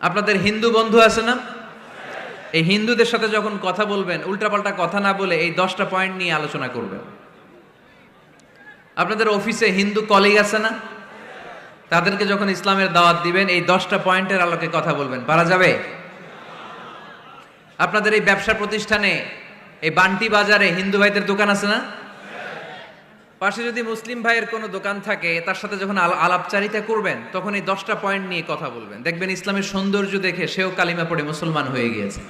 আপনাদের হিন্দু বন্ধু আছে না? এই হিন্দুদের সাথে যখন কথা বলবেন, উল্টাপাল্টা কথা না বলে এই দশটা পয়েন্ট নিয়ে আলোচনা করবেন। আপনাদের অফিসে হিন্দু কলিগ আছে না? তাদেরকে যখন ইসলামের দাওয়াত দিবেন, এই দশটা পয়েন্টের আলোকে কথা বলবেন। পারা যাবে? আপনাদের এই ব্যবসা প্রতিষ্ঠানে, এই বান্টি বাজারে হিন্দু ভাইদের দোকান আছে না? পাশে যদি মুসলিম ভাইয়ের কোনো দোকান থাকে, তার সাথে যখন আল- আলাপচারিতা করবেন, তখন এই দশটা পয়েন্ট নিয়ে কথা বলবেন। দেখবেন ইসলামের সৌন্দর্য দেখে সেও কালিমা পড়ে মুসলমান হয়ে গিয়েছে।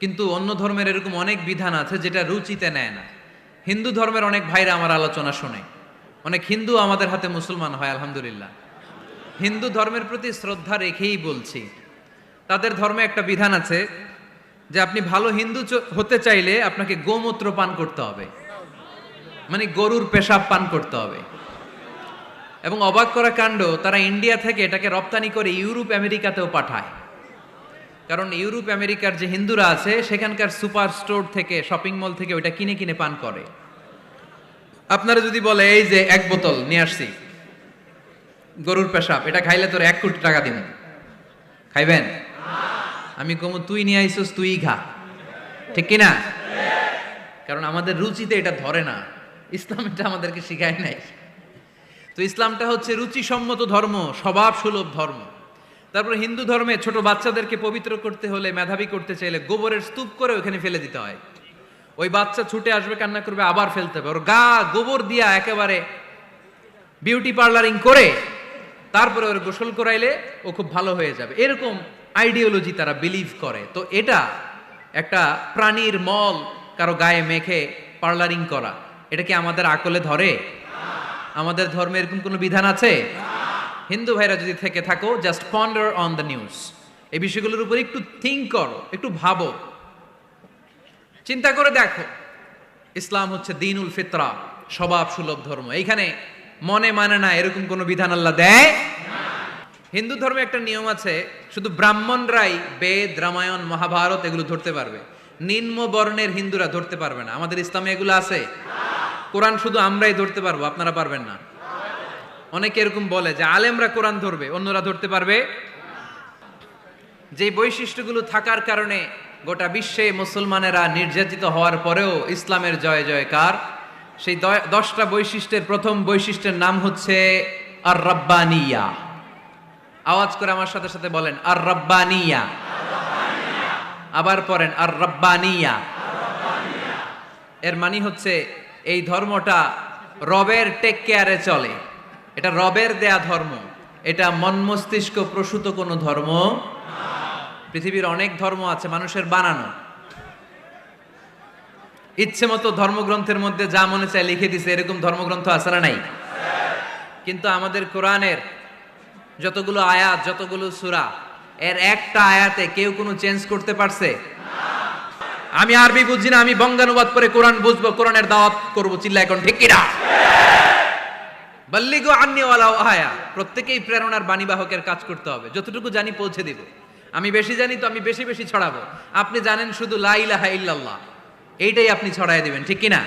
কিন্তু অন্য ধর্মের এরকম অনেক বিধান আছে যেটা রুচিতে নেয় না। হিন্দু ধর্মের অনেক ভাইরা আমার আলোচনা শোনে। অনেক হিন্দু আমাদের হাতে মুসলমান হয়, আলহামদুলিল্লাহ। হিন্দু ধর্মের প্রতি শ্রদ্ধা রেখেই বলছি। তাদের ধর্মে একটা বিধান আছে যে আপনি ভালো হিন্দু হতে চাইলে আপনাকে গোমূত্র পান করতে হবে। মানে গরুর পেশাব পান করতে হবে। এবং অবাক করা কাণ্ড, তারা ইন্ডিয়া থেকে এটাকে রপ্তানি করে ইউরোপ, আমেরিকাতেও পাঠায়। কারণ ইউরোপ, আমেরিকার যে হিন্দুরা আছে, সেখানকার সুপার স্টোর থেকে, শপিং মল থেকে ওইটা কিনে কিনে পান করে। আপনারা যদি বলে, এই যে এক বোতল, নিয়ে আসছি। গরুর পেশাব, এটা খাইলে তোর এক কোটি টাকা দিব খাইবেন? আমি কমু, তুই নিয়ে আইসস, তুই খা ঠিক কিনা? কারণ আমাদের রুচিতে এটা ধরে না। ইসলাম এটা আমাদেরকে শিখায় নাই। তো ইসলামটা হচ্ছে রুচিসম্মত ধর্ম, স্বভাব সুলভ ধর্ম। তারপর হিন্দু ধর্মে ছোট বাচ্চাদেরকে পবিত্র করতে হলে, মেধাবী করতে চাইলে গোবরের স্তূপ করে ওখানে ফেলে দিতে হয়। ওই বাচ্চা ছুটে আসবে, কান্না করবে, আবার ফেলতে হবে। ওর গা গোবর দিয়া একেবারে বিউটি পার্লারিং করে, তারপরে ওর গোসল করাইলে ও খুব ভালো হয়ে যাবে। এরকম আইডিওলজি তারা বিলিভ করে। তো এটা একটা প্রাণীর মল কারও গায়ে মেখে পার্লারিং করা। এটা কি আমাদের আকলে ধরে? আমাদের ধর্মে এরকম কোনো বিধান আছে? হিন্দু ভাইরা যদি থেকে থাকো just ponder on the news এই বিষয়গুলোর উপর একটু থিঙ্ক করো, একটু ভাবো। চিন্তা করে দেখো। ইসলাম হচ্ছে দিনুল ফিতরা, স্বভাব সুলভ ধর্ম। এইখানে মনে মানে না, এরকম কোনো বিধান আল্লাহ দেয়? হিন্দু ধর্মে একটা নিয়ম আছে, শুধু ব্রাহ্মণরাই বেদ, রামায়ণ, মহাভারত এগুলো ধরতে পারবে। নিম্ন বর্ণের হিন্দুরা ধরতে পারবে না। আমাদের ইসলামে এগুলো আছে? কোরআন শুধু আমরাই ধরতে পারব, আপনারা পারবেন না। অনেকে এরকম বলে যে আলেমরা কোরআন ধরবে, অন্যরা ধরতে পারবে? যে বৈশিষ্ট্যগুলো থাকার কারণে গোটা বিশ্বে মুসলমানেরা নির্যাতিত হওয়ার পরেও ইসলামের জয় জয়কার, সেই দশটা বৈশিষ্ট্যের প্রথম বৈশিষ্ট্যের নাম হচ্ছে আর রব্বানিয়া আওয়াজ করে আমার সাথে সাথে বলেন আর রব্বানিয়া আবার পড়েন আর রব্বানিয়া এর মানে হচ্ছে এই ধর্মটা রবের টেক কেয়ারে চলে। এটা রবের দেয়া ধর্ম। এটা মন মস্তিষ্ক প্রসূত কোনো ধর্ম পৃথিবীর অনেক ধর্ম আছে, মানুষের বানানো। ইচ্ছে মতো ধর্মগ্রন্থের মধ্যে যা মনে চায় লিখে দিছে, এরকম ধর্মগ্রন্থ আছে না নাই? কিন্তু আমাদের কোরআনের যতগুলো আয়াত, যতগুলো সূরা, এর একটা আয়াতে কেউ কোনো চেঞ্জ করতে পারছে? আমি আরবি বুঝি না, আমি বঙ্গানুবাদ করে কোরআন বুঝব, কোরআনের দাওয়াত করব চিল্লা এখন ঠিক কিনা? বাল্লিগো আন্নিওয়ালা আয়া প্রত্যেকেই প্রেরণার বাণীবাহকের কাজ করতে হবে, যতটুকু জানি পৌঁছে দিব। আমি বেশি জানি তো আমি বেশি বেশি ছড়াবো। আপনি জানেন শুধু লা ইলাহা ইল্লাল্লাহ, এইটাই আপনি ছড়াই দিবেন, ঠিক কিনা?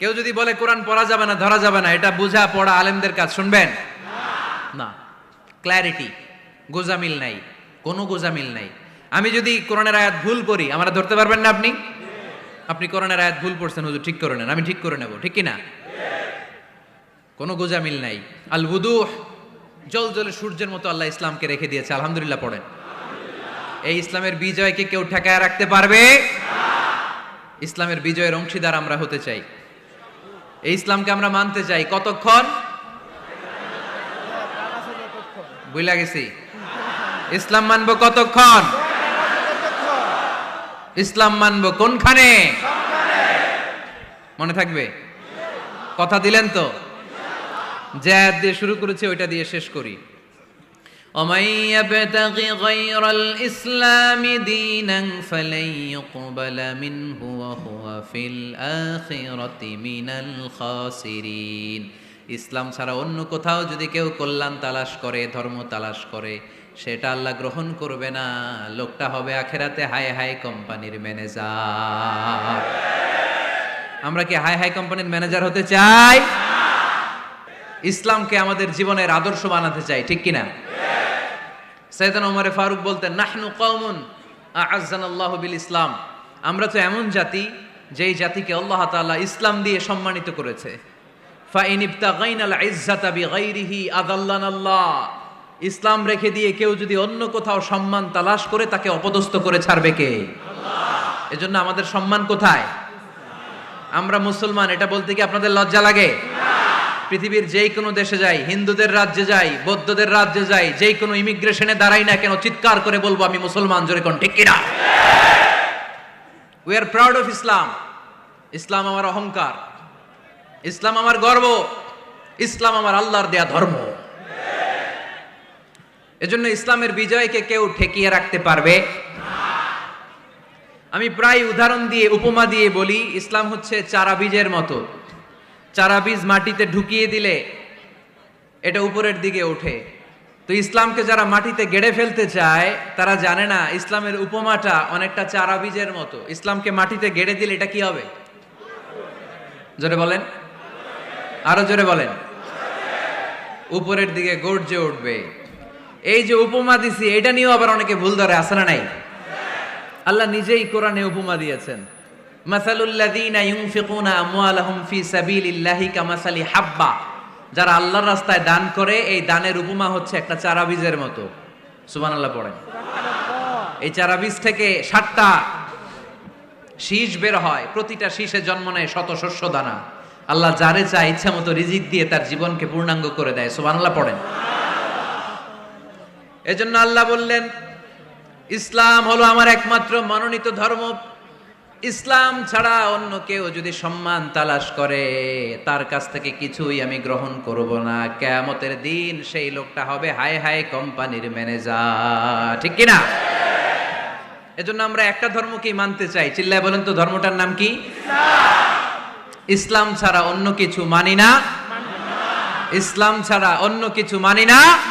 কেউ যদি বলে কোরআন পড়া যাবে না, ধরা যাবে না, এটা বোঝা পড়া আলেমদের কাজ, শুনবেন? না। ক্ল্যারিটি গোজামিল নাই, কোনো গোজামিল নাই। আমি যদি কোরআনের আয়াত ভুল করি আমরা ধরতে পারবেন না আপনি? আপনি কোরআনের আয়াত ভুল পড়ছেন, হুজুর, ঠিক করে নেন, আমি ঠিক করে নেব, ঠিক কিনা কোনো গোজামিল নাই। আল বুদুহ, জল জলে সূর্যের মতো আল্লাহ ইসলামকে রেখে দিয়েছে, আলহামদুলিল্লাহ পড়েন। এই ইসলামের বিজয়কে কেউ ঠেকায় রাখতে পারবে? ইসলামের বিজয়ের অংশীদার আমরা হতে চাই। এই ইসলামকে আমরা মানতে চাই, কতক্ষণ? বুঝলা গেছি। ইসলাম মানবো কতক্ষণ? ইসলাম মানবো কোনখানে মনে থাকবে কথা দিলেন তো যে আয়াত দিয়ে শুরু করেছে ওইটা দিয়ে শেষ করি ومن يبتغ غير الإسلام دينا فلن يقبل منه وهو في الآخرة من الخاسرين ইসলাম ছাড়া অন্য কোথাও যদি কেউ কল্যাণ তালাশ করে ধর্ম তালাশ করে সেটা আল্লাহ গ্রহণ করবে না। লোকটা হবে আখেরাতে হাই হাই কোম্পানির ম্যানেজার। আমরা কি হাই হাই কোম্পানির ম্যানেজার হতে চাই? ইসলামকে আমাদের জীবনের আদর্শ বানাতে চাই, ঠিক কিনা? সৈয়দান ওমরে ফারুক বলতেন, নাহনু কওমুন আযান আল্লাহ বিল ইসলাম। আমরা তো এমন জাতি, যেই জাতিকে আল্লাহ তাআলা ইসলাম দিয়ে সম্মানিত করেছে। ফাইন ইবতাগাইনাল ইজ্জাতা বিগাইরিহি আদাল্লানাল্লাহ। ইসলাম রেখে দিয়ে কেউ যদি অন্য কোথাও সম্মান তালাশ করে, তাকে অপদস্থ করে ছাড়বে কে? এজন্য আমাদের সম্মান কোথায়? আমরা মুসলমান, এটা বলতে কি আপনাদের লজ্জা লাগে? পৃথিবীর যেই কোনো দেশে যাই, হিন্দুদের রাজ্যে যাই, বৌদ্ধদের রাজ্যে যাই যেই কোনো ইমিগ্রেশনে দাঁড়াই না কেন, চিৎকার করে বলব আমি মুসলমান, জোরে কোন, ঠিক কিনা? We are proud of Islam ইসলাম আমার অহংকার। ইসলাম আমার গর্ব। ইসলাম আমার আল্লাহর দেয়া ধর্ম। এজন্য ইসলামের বিজয়কে কেউ ঠেকিয়ে রাখতে পারবে আমি প্রায় উদাহরণ দিয়ে, উপমা দিয়ে বলি, ইসলাম হচ্ছে চারা বীজের মতো। চারা বীজ মাটিতে ঢুকিয়ে দিলে এটা উপরের দিকে ওঠে। তো ইসলামকে যারা মাটিতে গেড়ে ফেলতে চায়, তারা জানে না ইসলামের উপমাটা অনেকটা চারা বীজের মতো। ইসলামকে মাটিতে গেড়ে দিলে এটা কি হবে? জোরে বলেন। আরও জোরে বলেন। উপরের দিকে গর্জে উঠবে। এই যে উপমা দিছি, এটা নিয়েও আবার অনেকে ভুল ধরে আসে না নাই? আল্লাহ নিজেই কোরআনে উপমা দিয়েছেন। ইউনফিকুনা আমওয়ালাহুম ফি সাবিলিল্লাহি কামাসালি হাব্বা। যারা আল্লাহর রাস্তায় দান করে, এই দানের উপমা হচ্ছে একটা চারা বীজের মতো। সুবহানাল্লাহ পড়েন। এই চারা বীজ থেকে সাতটা শীষ বের হয়, প্রতিটা শীষে জন্ম নেয় শত শস্য দানা। আল্লাহ যারে চায়, ইচ্ছা মতো রিজিক দিয়ে তার জীবনকে পূর্ণাঙ্গ করে দেয়। সুবহানাল্লাহ পড়েন। এজন্য আল্লাহ বললেন, ইসলাম হলো আমার একমাত্র মনোনীত ধর্ম। ইসলাম ছাড়া অন্য কেউ যদি সম্মান তালাশ করে, তার কাছ থেকে কিছুই আমি গ্রহণ করব না। কেয়ামতের দিন সেই লোকটা হবে হায় হায় কোম্পানির ম্যানেজার। ঠিক কিনা? এজন্য আমরা একটা ধর্মকেই মানতে চাই। চিল্লায় বলেন তো, ধর্মটার নাম কি? ইসলাম। ছাড়া অন্য কিছু মানি না। ইসলাম ছাড়া অন্য কিছু মানি না।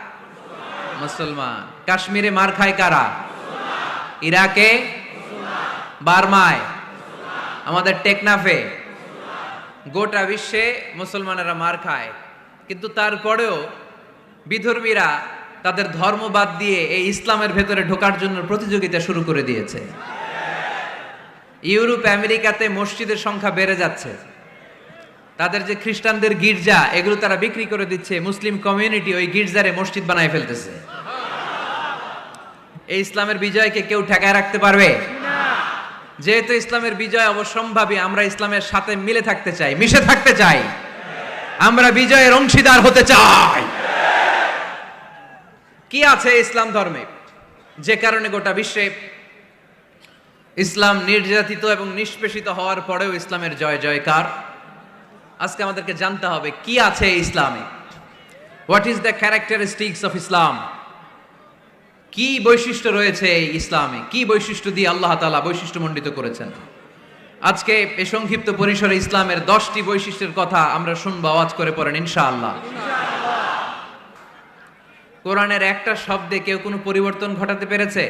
মুসলমান। কাশ্মীরে মার খায় কারা? ইরাকে? বার্মায়? আমাদের টেকনাফে? গোটা বিশ্বে মুসলমানেরা মার খায়। কিন্তু তারপরেও বিধর্মীরা তাদের ধর্ম বাদ দিয়ে এই ইসলামের ভেতরে ঢোকার জন্য প্রতিযোগিতা শুরু করে দিয়েছে। ইউরোপ, আমেরিকাতে মসজিদের সংখ্যা বেড়ে যাচ্ছে। তাদের যে খ্রিস্টানদের গির্জা, এগুলো তারা বিক্রি করে দিচ্ছে, মুসলিম কমিউনিটি ওই গির্জারে মসজিদ বানায় ফেলতেছে। এই ইসলামের বিজয়কে কেউ ঠেকায় রাখতে পারবে? যেহেতু ইসলামের বিজয় অবসম্ভাবী আমরা ইসলামের সাথে মিলে থাকতে চাই, মিশে থাকতে চাই। আমরা বিজয়ের অংশীদার হতে চাই। কি আছে ইসলাম ধর্মে? যে কারণে গোটা বিশ্বে ইসলাম নির্যাতিত এবং নিষ্পেষিত হওয়ার পরেও ইসলামের জয় জয়কার। আজকে আমাদেরকে জানতে হবে, কি আছে ইসলামে? What is the characteristics of Islam কি বৈশিষ্ট্য রয়েছে ইসলামে? কি বৈশিষ্ট্য দিয়ে আল্লাহ তালা বৈশিষ্ট্যমণ্ডিত করেছেন? আজকে এই সংক্ষিপ্ত পরিসরে ইসলামের দশটি বৈশিষ্ট্যের কথা আমরা শুনব, আওয়াজ করে পড়েন, ইনশাআল্লাহ। কোরআনের একটা শব্দে কেউ কোনো পরিবর্তন ঘটাতে পেরেছে?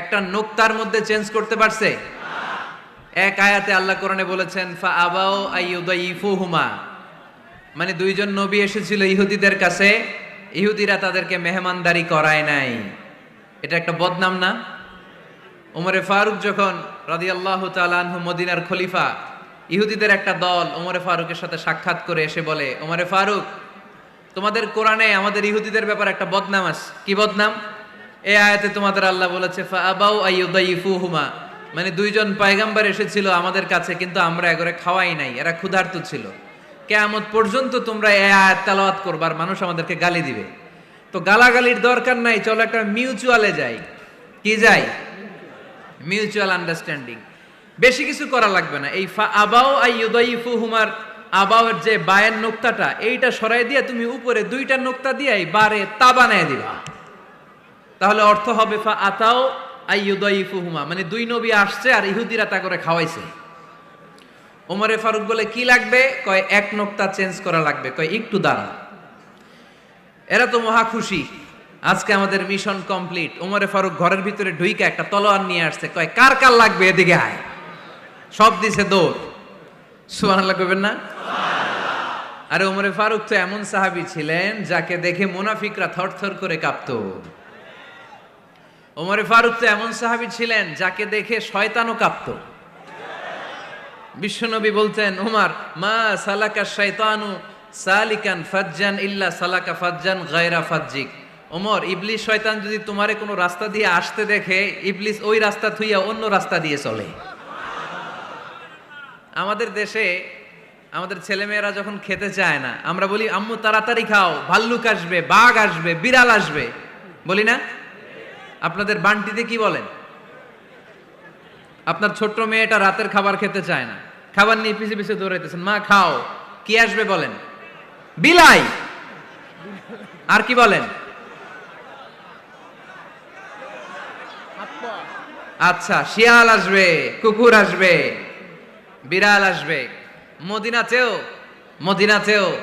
একটা নোক্তার মধ্যে চেঞ্জ করতে পারছে? এক আয়াতে আল্লাহ কোরআনে বলেছেন, ফা আবাও আইয়ুদাইফুহুমা মানে দুইজন নবী এসেছিল ইহুদিদের কাছে, ইহুদিরা তাদেরকে মেহমানদারি করায় নাই। এটা একটা বদনাম না? ওমরে ফারুক যখন রাদিয়াল্লাহু তাআলা আনহু মদিনার খলিফা, ইহুদিদের একটা দল ওমরে ফারুকের সাথে সাক্ষাৎ করে এসে বলে, ওমরে ফারুক, তোমাদের কোরআনে আমাদের ইহুদিদের ব্যাপারে একটা বদনাম আছে। কি বদনাম? এ আয়াতে তোমাদের আল্লাহ বলেছে ফাআবাউ আইয়ুদাইফুহুমা মানে দুইজন পায়গাম্বার এসেছিল আমাদের কাছে, কিন্তু আমরা এগরে খাওয়াই নাই, এরা ক্ষুধার্ত ছিল। কেয়ামত পর্যন্ত তোমরা এই আয়াত তেলাওয়াত করবার মানুষ আমাদেরকে গালি দিবে। তো গালাগালির দরকার নাই, চলো একটা মিউচুয়ালে যাই। কি যাই? Mutual understanding. বেশি কিছু করা লাগবে না। এই ফা আবাও আইয়ুদাইফু হুমার আবাওয়ের যে বায়ের নোক্তাটা, এইটা সরাই দিয়ে তুমি উপরে দুইটা নোক্তা দিয়ে বারে তা বানায় দিবা। তাহলে অর্থ হবে ফা আতাও আইয়ুদাইফু হুমা মানে দুই নবী আসছে আর ইহুদিরা তা করে খাওয়াইছে। ওমরে ফারুক বলে, কি লাগবে? কয়, এক নোক্তা চেঞ্জ করা লাগবে। কয়, একটু দাঁড়া। এরা তো মহা খুশি। আজকে আমাদের মিশন কমপ্লিট। ওমরে ফারুক ঘরের ভিতরে ঢুইকা একটা তলোয়ার নিয়ে আসছে। কয়, কার কার লাগবে এদিকে আয়? সব দিছে দৌড় সুবহানাল্লাহ কইবেন না? আরে ওমরে ফারুক তো এমন সাহাবী ছিলেন যাকে দেখে মুনাফিকরা থরথর করে কাঁপতো। ওমরে ফারুক তো এমন সাহাবী ছিলেন যাকে দেখে শয়তানও কাঁপতো। বিশ্বনবী বলতেন, ওমর, মা সালাকা শয়তানু সালিকান ফাজ্জান ইল্লা সালাকা ফাজ্জান গায়রা ফাজ্জিক। ওমর, ইবলিস শয়তান যদি তোমারে কোনো রাস্তা দিয়ে আসতে দেখে, ইবলিস ওই রাস্তা থুইয়া অন্য রাস্তা দিয়ে চলে। আমাদের দেশে আমাদের ছেলেমেয়েরা যখন খেতে চায় না, আমরা বলি, আম্মু, তাড়াতাড়ি খাও, ভাল্লুক আসবে, বাঘ আসবে, বিড়াল আসবে। বলি না? আপনাদের বান্টিতে কি বলেন? আপনার ছোট্ট মেয়েটা রাতের খাবার খেতে চায় না। খাবার নিয়ে পিছে পিছে দৌড়াইতেছেন। মা, খাও। কি আসবে বলেন? বিলাই। আর কি বলেন? আচ্ছা শিয়াল আসবে, কুকুর আসবে, বিড়াল আসবে। মদিনাতেও মদিনাতেও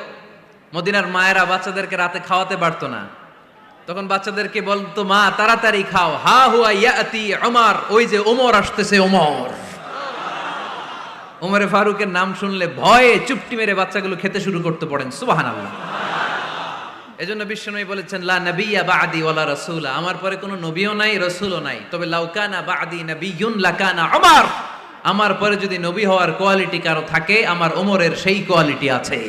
মদিনার মায়েরা বাচ্চাদেরকে রাতে খাওয়াতে পারতো না। তখন বাচ্চাদেরকে বলতো মা, তাড়াতাড়ি খাও। হা হুয়া ইয়াতি ওমর ওই যে ওমর আসতেছে ওমর ওমরে ফারুকের নাম শুনলে ভয়ে চুপটি মেরে বাচ্চাগুলো খেতে শুরু করতে পড়েন, সুবহানাল্লাহ। এজন্য বিশ্বনবী বলেছেন, লা নাবিয়্যা বাদি ওয়ালা রাসূলা। আমার পরে কোনো নবীও নাই, রাসূলও নাই। তবে লাউকানা বাদি নাবিয়্যুন লাকানা ওমর আমার পরে যদি নবী হওয়ার কোয়ালিটি কারও থাকে, আমার ওমরের সেই কোয়ালিটি আছে।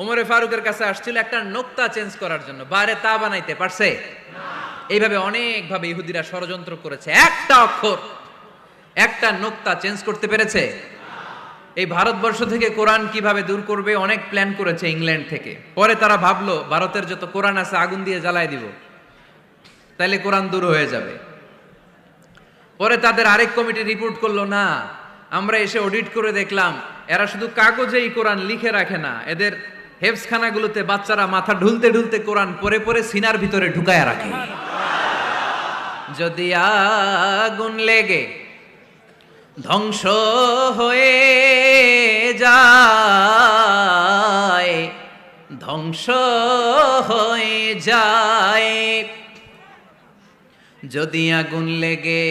ওমরে ফারুকের কাছে আসছিল একটা নোক্তা চেঞ্জ করার জন্য। বারে তা বানাইতে পারছে? এইভাবে অনেকভাবে ইহুদিরা ষড়যন্ত্র করেছে। একটা অক্ষর, একটা নোক্তা চেঞ্জ করতে পেরেছে? এই ভারতবর্ষ থেকে কোরআন কীভাবে দূর করবে? অনেক প্ল্যান করেছে ইংল্যান্ড থেকে। পরে তারা ভাবলো, ভারতের যত কোরআন আছে আগুন দিয়ে জ্বালাই দিব। তাইলে কোরআন দূর হয়ে যাবে। পরে তাদের আরেক কমিটি রিপোর্ট করল, না, আমরা এসে অডিট করে দেখলাম, এরা শুধু কাগজেই কোরআন লিখে রাখে না। এদের হেফসখানাগুলোতে বাচ্চারা মাথা ঢুলতে ঢুলতে কোরআন পরে পরে সিনার ভিতরে ঢুকায় রাখে। যদি আগুন লেগে ধ্বংস হয়ে যায়, ধ্বংস হয়ে যায়। যদি আগুন লেগে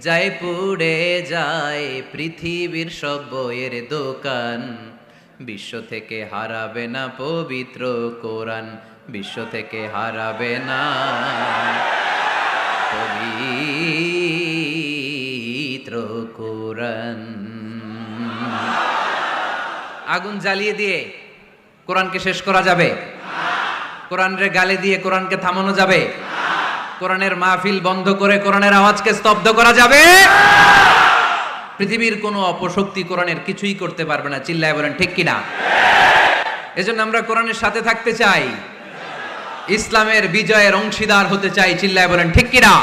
যায়, পুড়ে যায়, পৃথিবীর সব বইয়ের দোকান বিশ্ব থেকে হারাবে না পবিত্র কোরআন। বিশ্ব থেকে হারাবে না পবিত্র কোরআন। আগুন জ্বালিয়ে দিয়ে কোরআনকে শেষ করা যাবে? কোরআনের গালে দিয়ে কোরআনকে থামানো যাবে? কোরআনের মাহফিল বন্ধ করে কোরআনের আওয়াজকে স্তব্ধ করা যাবে? পৃথিবীর কোনো অপশক্তি কোরআনের কিছুই করতে পারবে না। চিল্লায় বলেন, ঠিক কিনা? এজন্য আমরা কোরআনের সাথে থাকতে চাই। ইসলামের বিজয়ের অংশীদার হতে চাই, চিল্লায় বলেন, ঠিক কিনা?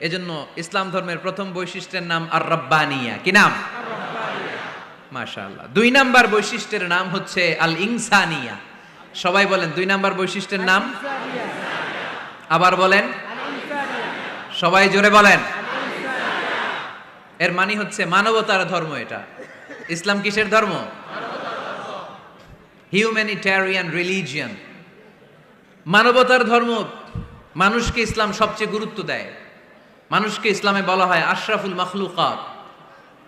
এজন্য ইসলাম ধর্মের প্রথম বৈশিষ্ট্যের নাম আর রব্বানিয়া কি নাম? মাশাআল্লাহ। দুই নাম্বার বৈশিষ্ট্যের নাম হচ্ছে আল ইনসানিয়া সবাই বলেন দুই নাম্বার বৈশিষ্ট্যের নাম? আবার বলেন? সবাই জোরে বলেন। এর মানে হচ্ছে মানবতার ধর্ম এটা। ইসলাম কিসের ধর্ম? হিউম্যানিটারিয়ান রিলিজিয়ান মানবতার ধর্ম মানুষকে ইসলাম সবচেয়ে গুরুত্ব দেয়। মানুষকে ইসলামে বলা হয় আশরাফুল মখলুকাত।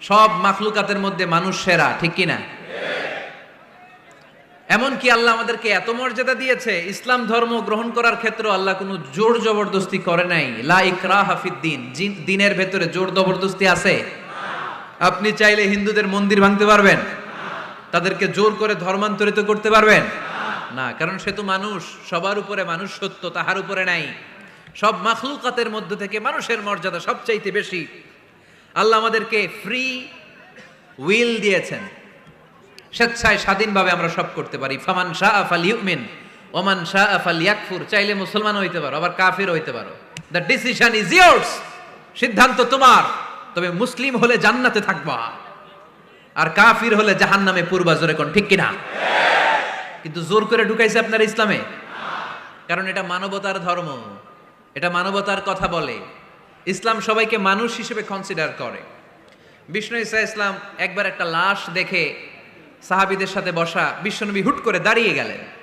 সব মাখলুকাতের মধ্যে মানুষ সেরা, ঠিক কিনা এমনকি আল্লাহ আমাদেরকে এত মর্যাদা দিয়েছে, ইসলাম ধর্ম গ্রহণ করার ক্ষেত্রে আল্লাহ কোনো জোর জবরদস্তি করে নাই। লা ইকরা হাফিদ্দিন দিনের ভেতরে জোর জবরদস্তি আছে? আপনি চাইলে হিন্দুদের মন্দির ভাঙতে পারবেন। তাদেরকে জোর করে ধর্মান্তরিত করতে পারবেন? না, কারণ সে তো মানুষ, সবার উপরে মানুষ সত্য, তাহার উপরে নাই। সব মাখলুকাতের মধ্য থেকে মানুষের মর্যাদা সবচাইতে বেশি। আল্লাহ আমাদেরকে ফ্রি উইল দিয়েছেন। স্বেচ্ছায় স্বাধীনভাবে আমরা সব করতে পারি। ফামান শাহ আফাল ইউমিন ওমান শাহ আফাল ইয়াকফুর চাইলে মুসলমান হইতে পারো আবার কাফির হইতে পারো। দ্য ডিসিশন ইজ ইয়ার্স সিদ্ধান্ত তোমার। তবে মুসলিম হলে জান্নাতে থাকবা আর কাফির হলে জাহান্নামে পূর্বা জোরে কোন ঠিক কিনা? কিন্তু জোর করে ঢুকাইছে আপনার ইসলামে? কারণ এটা মানবতার ধর্ম। এটা মানবতার কথা বলে। ইসলাম সবাইকে মানুষ হিসেবে কনসিডার করে। বিষ্ণু ইসা ইসলাম একবার একটা লাশ দেখে সাহাবিদের সাথে বসা বিশ্বনবী হুট করে দাঁড়িয়ে গেলেন।